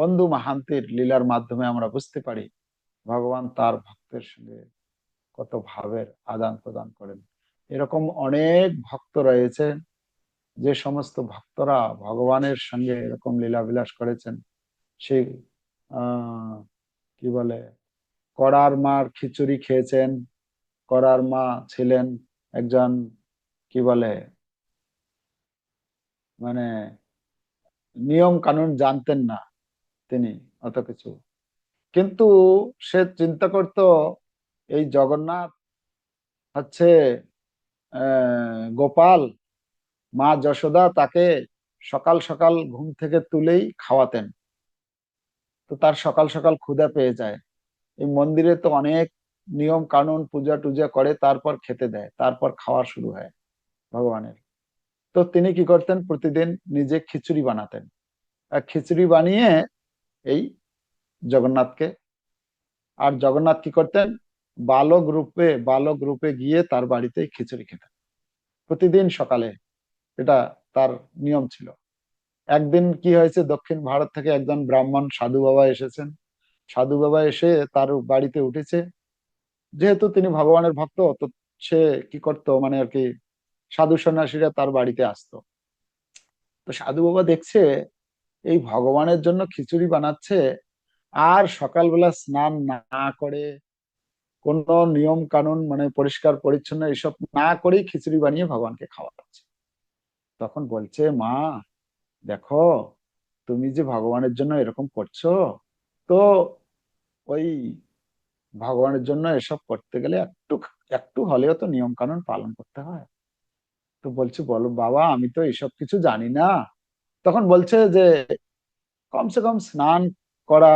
বন্ধু মাহান্তির লীলার মাধ্যমে আমরা বুঝতে পারি ভগবান তার ভক্তের সঙ্গে কত ভাবের আদান প্রদান করেন। এরকম অনেক ভক্ত রয়েছে যে সমস্ত ভক্তরা ভগবানের সঙ্গে এরকম লীলা বিলাস করেছেন। সেই কি বলে, করার মার খিচুড়ি খেয়েছেন, করার মা ছিলেন একজন, কি বলে মানে নিয়ম কানুন জানতেন না তিনি, অত কিছু। কিন্তু সে চিন্তা করত, এই জগন্নাথ হচ্ছে গোপাল, মা যশোদা তাকে সকাল সকাল ঘুম থেকে তুলেই খাওয়াতেন। তো তার সকাল সকাল ক্ষুদা পেয়ে যায়। এই মন্দিরে তো অনেক নিয়ম কানুন পূজা টুজা করে, তারপর খেতে দেয়, তারপর খাওয়া শুরু হয় ভগবানের। তো তিনি কি করতেন? প্রতিদিন নিজে খিচুড়ি বানাতেন। আর খিচুড়ি বানিয়ে এই জগন্নাথকে, আর জগন্নাথ কি করতেন? বালক রূপে বালক রূপে গিয়ে তার বাড়িতে খিচুড়ি খেতেন। প্রতিদিন সকালে এটা তার নিয়ম ছিল। একদিন কি হয়েছে? দক্ষিণ ভারত থেকে একজন ব্রাহ্মণ সাধু বাবা এসেছেন। সাধু বাবা এসে তার বাড়িতে উঠেছে। যেহেতু তিনি ভগবানের ভক্ত, তো সে কি করতো? মানে আর কি সাধু সন্ন্যাসীরা তার বাড়িতে আসতো। তো সাধু বাবা দেখছে এই ভগবানের জন্য খিচুড়ি বানাচ্ছে আর সকালবেলা স্নান না করে, কোন নিয়ম কানুন মানে পরিষ্কার পরিচ্ছন্ন এসব না করেই খিচুড়ি বানিয়ে ভগবানকে খাওয়াচ্ছে। তখন বলছে, মা, দেখো, তুমি যে ভগবানের জন্য এরকম করছ, তো ওই ভগবানের জন্য এসব করতে গেলে একটু একটু হলেও তো নিয়ম কানুন পালন করতে হয়। তো বলছে, বলো বাবা, আমি তো এসব কিছু জানি না। তখন বলছে যে, কমসে কম স্নান করা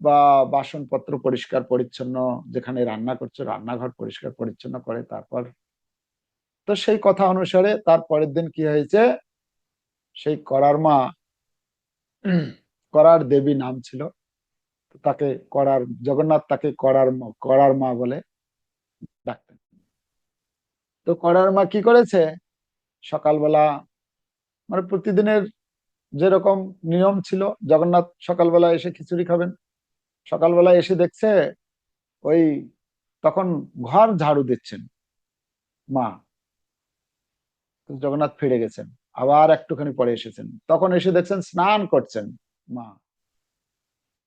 বা বাসনপত্র পরিষ্কার পরিচ্ছন্ন, যেখানে রান্না করছে, রান্নাঘর পরিষ্কার পরিচ্ছন্ন করে তারপর তো সেই কথা অনুসারে তার পরের দিন কি হয়েছে, সেই করার মা, করার দেবী নাম ছিল, তাকে করার, জগন্নাথ তাকে করার করার মা বলে ডাকতেন। তো করার মা কি করেছে? সকালবেলা মানে প্রতিদিনের যেরকম নিয়ম ছিল, জগন্নাথ সকালবেলা এসে খিচুড়ি খাবেন। সকালবেলা এসে দেখছে ওই তখন ঘর ঝাড়ু দিচ্ছেন মা। জগন্নাথ ফিরে গেছেন, আবার একটুখানি পরে এসেছেন। তখন এসে দেখছেন স্নান করছেন মা।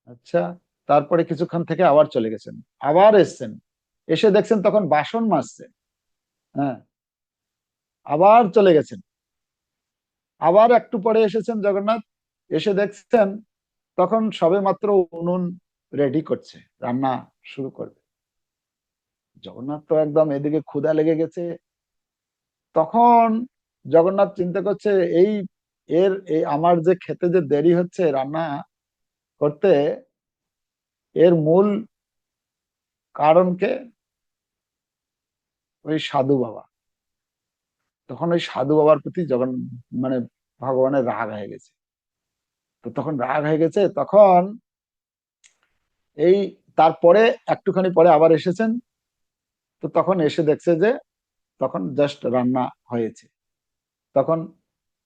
আচ্ছা তারপরে কিছুক্ষণ থেকে আবার চলে গেছেন, আবার এসছেন। এসে দেখছেন তখন বাসন মাজছে। হ্যাঁ। আবার চলে গেছেন। আবার একটু পরে এসেছেন জগন্নাথ, এসে দেখছেন, তখন সবে মাত্র উনুন রেডি করছে, রান্না শুরু করবে। জগন্নাথ তো একদম এদিকে ক্ষুধা লেগে গেছে। তখন জগন্নাথ চিন্তা করছে, এই এর, এই আমার যে খেতে যে দেরি হচ্ছে রান্না করতে, এর মূল কারণকে ওই সাধু বাবা। তখন ওই সাধু বাবার প্রতি যখন মানে ভগবানের রাগ হয়ে গেছে। তো তখন রাগ হয়ে গেছে, তখন এই তারপরে একটুখানি পরে আবার এসেছেন। তো তখন এসে দেখছে যে তখন জাস্ট রান্না হয়েছে। তখন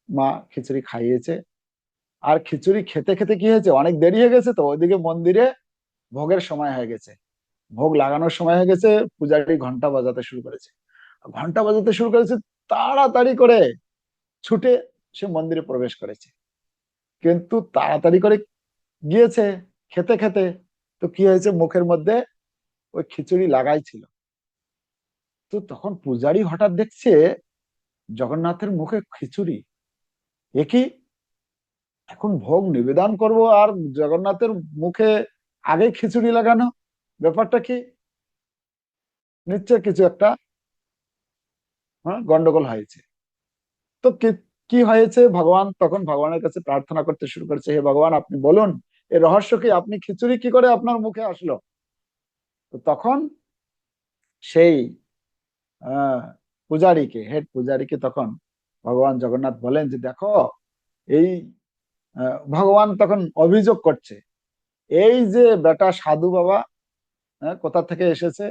মা খিচুড়ি খাইয়েছে। আর খিচুড়ি খেতে খেতে কি হয়েছে? অনেক দেরি হয়ে গেছে তো, ওইদিকে মন্দিরে ভোগের সময় হয়ে গেছে। ভোগ লাগানোর সময় হয়ে গেছে, পূজারি ঘণ্টা বাজাতে শুরু করেছে। ঘণ্টা বাজাতে শুরু করেছে তাড়াতাড়ি করে ছুটে সে মন্দিরে প্রবেশ করেছে। কিন্তু তাড়াতাড়ি করে গিয়েছে খেতে খেতে, তো কি হয়েছে? মুখের মধ্যে ওই খিচুড়ি লাগাই ছিল। তো তখন পূজারি হঠাৎ দেখছে জগন্নাথের মুখে খিচুড়ি। একই এখন ভোগ নিবেদন করব আর জগন্নাথের মুখে আগে খিচুড়ি লাগানো? ব্যাপারটা কি? নিশ্চয় কিছু একটা হ্যাঁ গন্ডগোল হয়েছে। তো কি হয়েছে? ভগবান তখন ভগবানের কাছে প্রার্থনা করতে শুরু করেছে, হে ভগবান, আপনি বলুন এই রহস্য কি? আপনি খিচুড়ি কি করে আপনার মুখে আসলো? তো তখন সেই পূজারীকে, হেড পূজারীকে তখন ভগবান জগন্নাথ বলেন যে, দেখো, এই ভগবান তখন অভিযোগ করছে, এই যে বেটা সাধু বাবা কোথা থেকে এসেছে?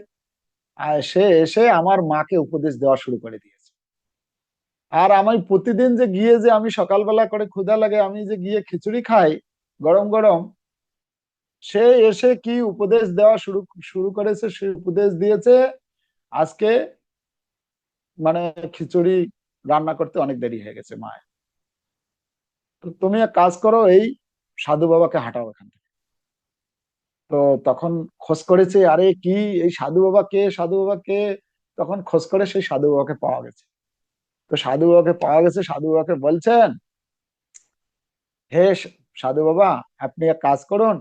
সে এসে আমার মাকে উপদেশ দেওয়া শুরু করে দিয়েছে। আর আমি প্রতিদিন যে গিয়ে যে আমি সকালবেলা করে ক্ষুধা লাগে, আমি যে গিয়ে খিচুড়ি খাই গরম গরম, সে এসে কি উপদেশ দেওয়া শুরু শুরু করেছে? সে উপদেশ দিয়েছে, আজকে মানে খিচুড়ি রান্না করতে অনেক দেরি হয়ে গেছে, মায়ের। তুমি এক কাজ করো, এই সাধু বাবাকে হাঁটাও এখান থেকে। তো তখন খোঁজ করেছে, আরে কি, এই সাধু বাবা কে, সাধু বাবা কে? তখন খোঁজ করে সেই সাধু বাবাকে পাওয়া গেছে। তো সাধু বাবাকে পাওয়া গেছে, সাধু বাবাকে বলছেন, হে সাধু বাবা, আপনি এক কাজ করুন,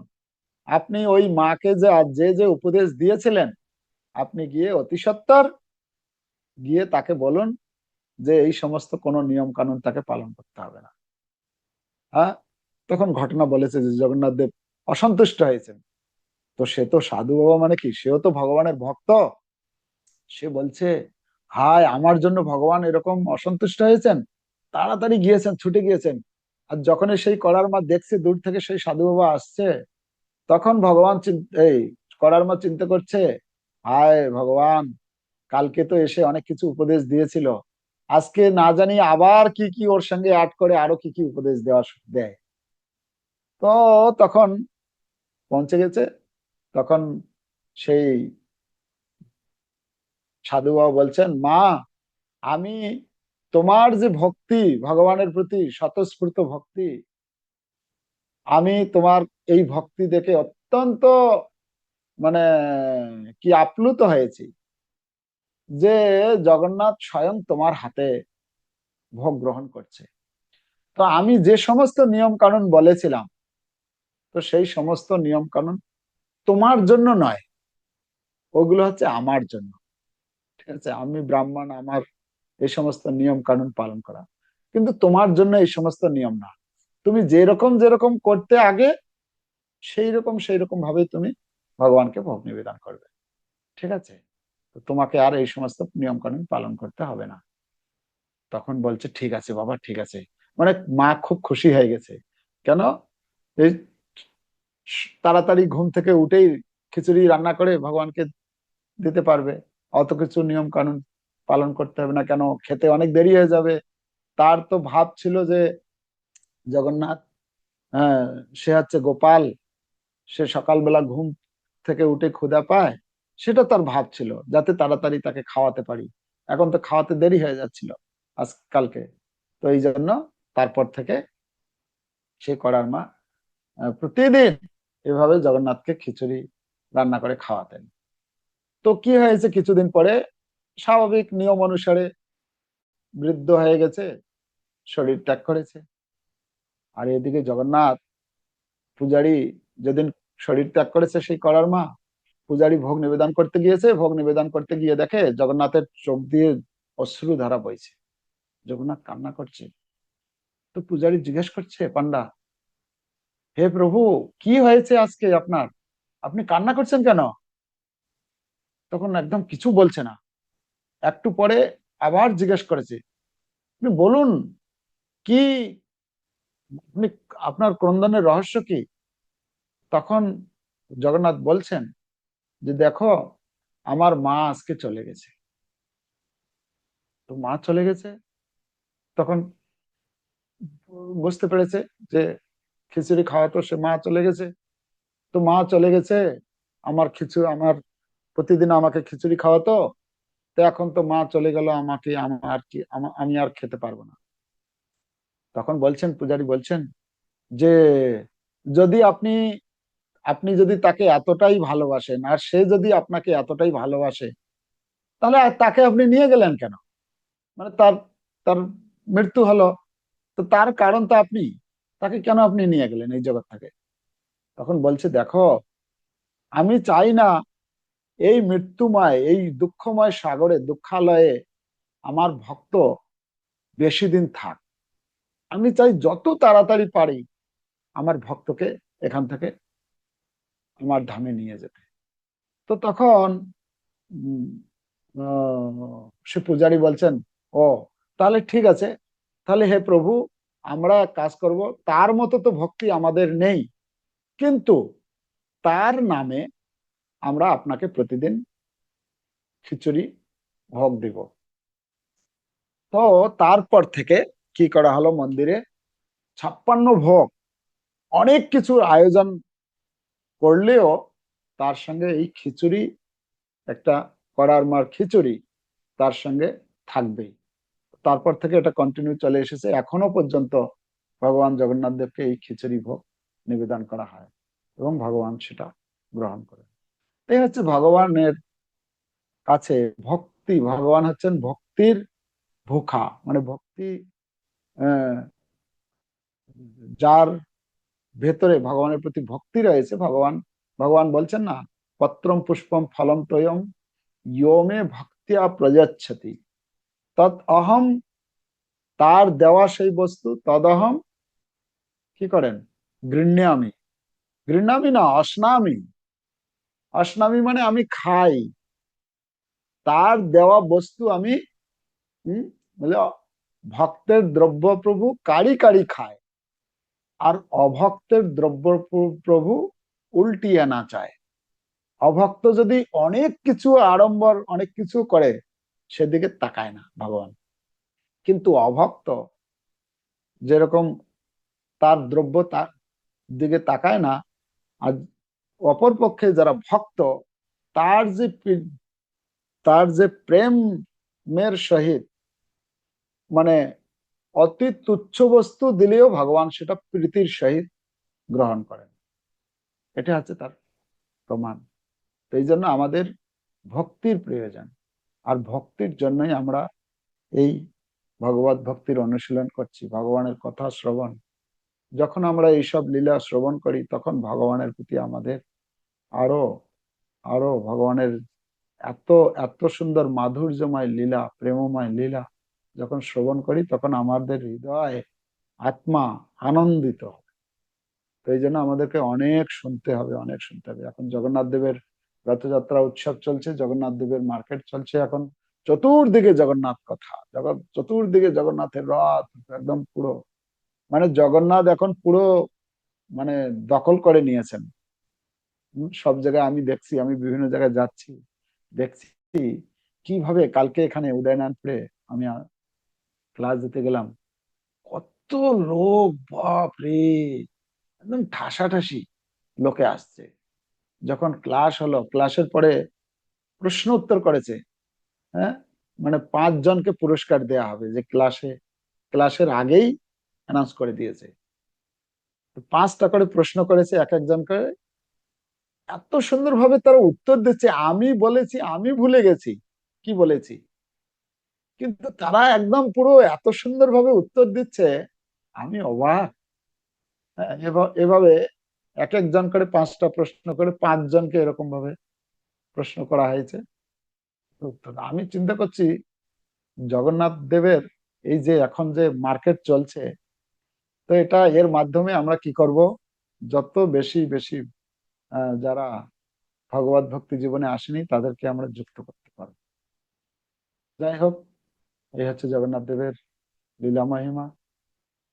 আপনি ওই মাকে যে যে যে উপদেশ দিয়েছিলেন, আপনি গিয়ে অতি সত্তর গিয়ে তাকে বলুন যে, এই সমস্ত কোনো নিয়ম কানুন তাকে পালন করতে হবে না। হ্যাঁ তখন ঘটনা বলেছে যে, জগন্নাথ দেব অসন্তুষ্ট হয়েছেন। তো সে তো সাধু বাবা মানে কি? সেও তো ভগবানের ভক্ত। সে বলছে, হায়, আমার জন্য ভগবান এরকম অসন্তুষ্ট হয়েছেন? তাড়াতাড়ি গিয়েছেন, ছুটে গিয়েছেন। আর যখনই সেই করার মা দেখছে, দূর থেকে সেই সাধু বাবা আসছে, তখন ভগবান এই করার মা চিন্তা করছে, হায় ভগবান, কালকে তো এসে অনেক কিছু উপদেশ দিয়েছিল। আজকে না জানি আবার কি কি ওর সঙ্গে অ্যাড করে আরও কি কি উপদেশ দেওয়া দেয়। তো তখন পৌঁছে গেছে। তখন সেই সাধু বাবা বলছেন, মা, আমি তোমার যে ভক্তি, ভগবানের প্রতি স্বতঃস্ফূর্ত ভক্তি, আমি তোমার এই ভক্তি দেখে অত্যন্ত মানে কি আপ্লুত হয়েছি যে জগন্নাথ স্বয়ং তোমার হাতে ভোগ গ্রহণ করছে। তো আমি যে সমস্ত নিয়ম কানুন বলেছিলাম, তো সেই সমস্ত নিয়ম কানুন তোমার জন্য নয়, ওগুলো হচ্ছে আমার জন্য। ঠিক আছে? আমি ব্রাহ্মণ, আমার এই সমস্ত নিয়ম কানুন পালন করা। কিন্তু তোমার জন্য এই সমস্ত নিয়ম না। তুমি যেরকম যেরকম করতে আগে সেই রকম সেই রকম ভাবে তুমি ভগবানকে ভোগ নিবেদন করবে। ঠিক আছে? তোমাকে আর এই সমস্ত নিয়ম কানুন পালন করতে হবে না। তখন বলছে, ঠিক আছে বাবা, ঠিক আছে। মানে মা খুব খুশি হয়ে গেছে। কেন? এই তাড়াতাড়ি ঘুম থেকে উঠেই খিচুড়ি রান্না করে ভগবানকে দিতে পারবে। অত কিছু নিয়ম কানুন পালন করতে হবে না, কেন খেতে অনেক দেরি হয়ে যাবে। তার তো ভাব ছিল যে জগন্নাথ হ্যাঁ সে হচ্ছে গোপাল, সে সকালবেলা ঘুম থেকে উঠে ক্ষুদা পায়, সেটা তার ভাব ছিল, যাতে তাড়াতাড়ি তাকে খাওয়াতে পারি। এখন তো খাওয়াতে দেরি হয়ে যাচ্ছিল আজকালকে তো এই জন্য তারপর থেকে সে করার মা প্রতিদিন এভাবে জগন্নাথকে খিচুড়ি রান্না করে খাওয়াতেন। তো কি হয়েছে? কিছুদিন পরে স্বাভাবিক নিয়ম অনুসারে বৃদ্ধ হয়ে গেছে, শরীর ত্যাগ করেছে। আর এদিকে জগন্নাথ পূজারি যেদিন শরীর ত্যাগ করেছে সেই করার মা পূজারি ভোগ নিবেদন করতে গিয়েছে। ভোগ নিবেদন করতে গিয়ে দেখে জগন্নাথের চোখ দিয়ে অশ্রু ধারা বইছে। জগন্নাথ কান্না করছে। তো পূজারি জিজ্ঞেস করছে, পান্ডা হে প্রভু, কি হয়েছে আজকে আপনার? আপনি কান্না করছেন কেন? তখন একদম কিছু বলছে না। একটু পরে আবার জিজ্ঞেস করেছে, আপনি বলুন, কি, আপনি, আপনার ক্রন্দনের রহস্য কি? তখন জগন্নাথ বলছেন যে, দেখো, আমার মা আজকে চলে গেছে। তো মা চলে গেছে। তখন বুঝতে পেরেছে যে খিচুড়ি খাওয়া তো সে মা চলে গেছে। তো মা চলে গেছে, আমার খিচুড়ি আমার প্রতিদিন আমাকে খিচুড়ি খাওয়াতো। তো এখন তো মা চলে গেল, আমাকে আমার কি, আমি আর খেতে পারব না। তখন বলছেন, পূজারি বলছেন যে, যদি আপনি আপনি যদি তাকে এতটাই ভালোবাসেন, আর সে যদি আপনাকে এতটাই ভালোবাসে, তাহলে তাকে আপনি নিয়ে গেলেন কেন? মানে তার তার মৃত্যু হলো। তো তার কারণ তো আপনি। তাকে কেন আপনি নিয়ে গেলেন এই জগৎ থেকে? তখন বলছে, দেখো, আমি চাই না এই মৃত্যুময়, এই দুঃখময় সাগরে, দুঃখালয়ে আমার ভক্ত বেশি দিন থাক। আমি চাই যত তাড়াতাড়ি পারি আমার ভক্তকে এখান থেকে আমার ধামে নিয়ে যেতে। তো তখন সে পূজারী বলছেন, ও, তাহলে ঠিক আছে, তাহলে হে প্রভু আমরা কাজ করব, তার মতো তো ভক্তি আমাদের নেই। কিন্তু তার নামে আমরা আপনাকে প্রতিদিন খিচুড়ি, ভোগ দিব। তো তারপর থেকে কি করা হলো মন্দিরে? ছাপ্পান্ন ভোগ। অনেক কিছুর আয়োজন করলেও তার সঙ্গে এই খিচুড়ি একটা করার মার খিচুড়ি তার সঙ্গে থাকবেই। তারপর থেকে এটা কন্টিনিউ চলে এসেছে। এখনও পর্যন্ত ভগবান জগন্নাথ দেবকে এই খিচুড়ি ভোগ নিবেদন করা হয় এবং ভগবান সেটা গ্রহণ করে এই হচ্ছে ভগবানের কাছে ভক্তি। ভগবান হচ্ছেন ভক্তির ভোখা। মানে ভক্তি যার ভেতরে ভগবানের প্রতি ভক্তি রয়েছে, ভগবান ভগবান বলছেন না, পত্রম পুষ্পম ফলম তয়ম ইয়মে ভক্তিয়া প্রযচ্ছতি তৎ অহম তার দেওয়া সেই বস্তু তদহম কি করেন? গৃহ্যামি গৃহ্যামি না অস্নামি অস্নামি মানে আমি খাই। তার দেওয়া বস্তু আমি বলে ভক্তের দ্রব্য প্রভু কারি কারি খায়। আর অভক্তের দ্রব্য প্রভু উল্টিয়ে না চায়। অভক্ত যদি অনেক কিছু আড়ম্বর, অনেক কিছু করে সেদিকে তাকায় না ভগবান। কিন্তু অভক্ত যেরকম তার দ্রব্য তার দিকে তাকায় না, আর অপর পক্ষে যারা ভক্ত, তার যে তার যে প্রেমের সহিত মানে অতি তুচ্ছ বস্তু দিলেও ভগবান সেটা প্রীতির সহিত গ্রহণ করেন। এটা হচ্ছে তার প্রমাণ। এই জন্য আমাদের ভক্তির প্রয়োজন। আর ভক্তির জন্যই আমরা এই ভগবত ভক্তির অনুশীলন করছি, ভগবানের কথা শ্রবণ। যখন আমরা এইসব লীলা শ্রবণ করি, তখন ভগবানের প্রতি আমাদের আরও আরও ভগবানের এত এত সুন্দর মাধুর্যময় লীলা, প্রেমময় লীলা যখন শ্রবণ করি, তখন আমাদের হৃদয় আত্মা আনন্দিত হবে। তো এই জন্য আমাদেরকে অনেক শুনতে হবে, অনেক শুনতে হবে। এখন জগন্নাথ দেবের রথযাত্রা উৎসব চলছে, জগন্নাথ দেবের মার্কেট চলছে এখন। চতুর্দিকে জগন্নাথ কথা। জগৎ চতুর্দিকে জগন্নাথের রথ, একদম পুরো। মানে জগন্নাথ এখন পুরো মানে দখল করে নিয়েছেন। সব জায়গায় আমি দেখছি, আমি বিভিন্ন জায়গায় যাচ্ছি, দেখছি কীভাবে কালকে এখানে উদয়নারায়ণপুরে আমি ক্লাস দিতে গেলাম। কত লোক বাপ রে একদম ঠাসাঠাসি লোকে আসছে। যখন ক্লাস হলো ক্লাসের পরে প্রশ্ন উত্তর করেছে হ্যাঁ? মানে পাঁচ জনকে পুরস্কার দেয়া হবে যে ক্লাসে ক্লাসের আগেই অ্যানাউন্স করে দিয়েছে। পাঁচটা করে প্রশ্ন করেছে এক একজন করে এত সুন্দরভাবে তারা উত্তর দিচ্ছে আমি বলেছি আমি ভুলে গেছি কি বলেছি? কিন্তু তারা একদম পুরো এত সুন্দরভাবে উত্তর দিচ্ছে আমি অবাক। হ্যাঁ, এভা- এভাবে এক একজন করে পাঁচটা প্রশ্ন করে পাঁচ জনকে এরকম ভাবে প্রশ্ন করা হয়েছে। আমি চিন্তা করছি জগন্নাথ দেবের এই যে এখন যে মার্কেট চলছে, তো এটা এর মাধ্যমে আমরা কি করব? যত বেশি বেশি যারা ভগবত ভক্তি জীবনে আসেনি তাদেরকে আমরা যুক্ত করতে পারব। যাই হোক, এই হচ্ছে জগন্নাথ দেবের লীলা মহিমা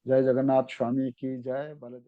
জয় জগন্নাথ, স্বামী কি জয় বলদেব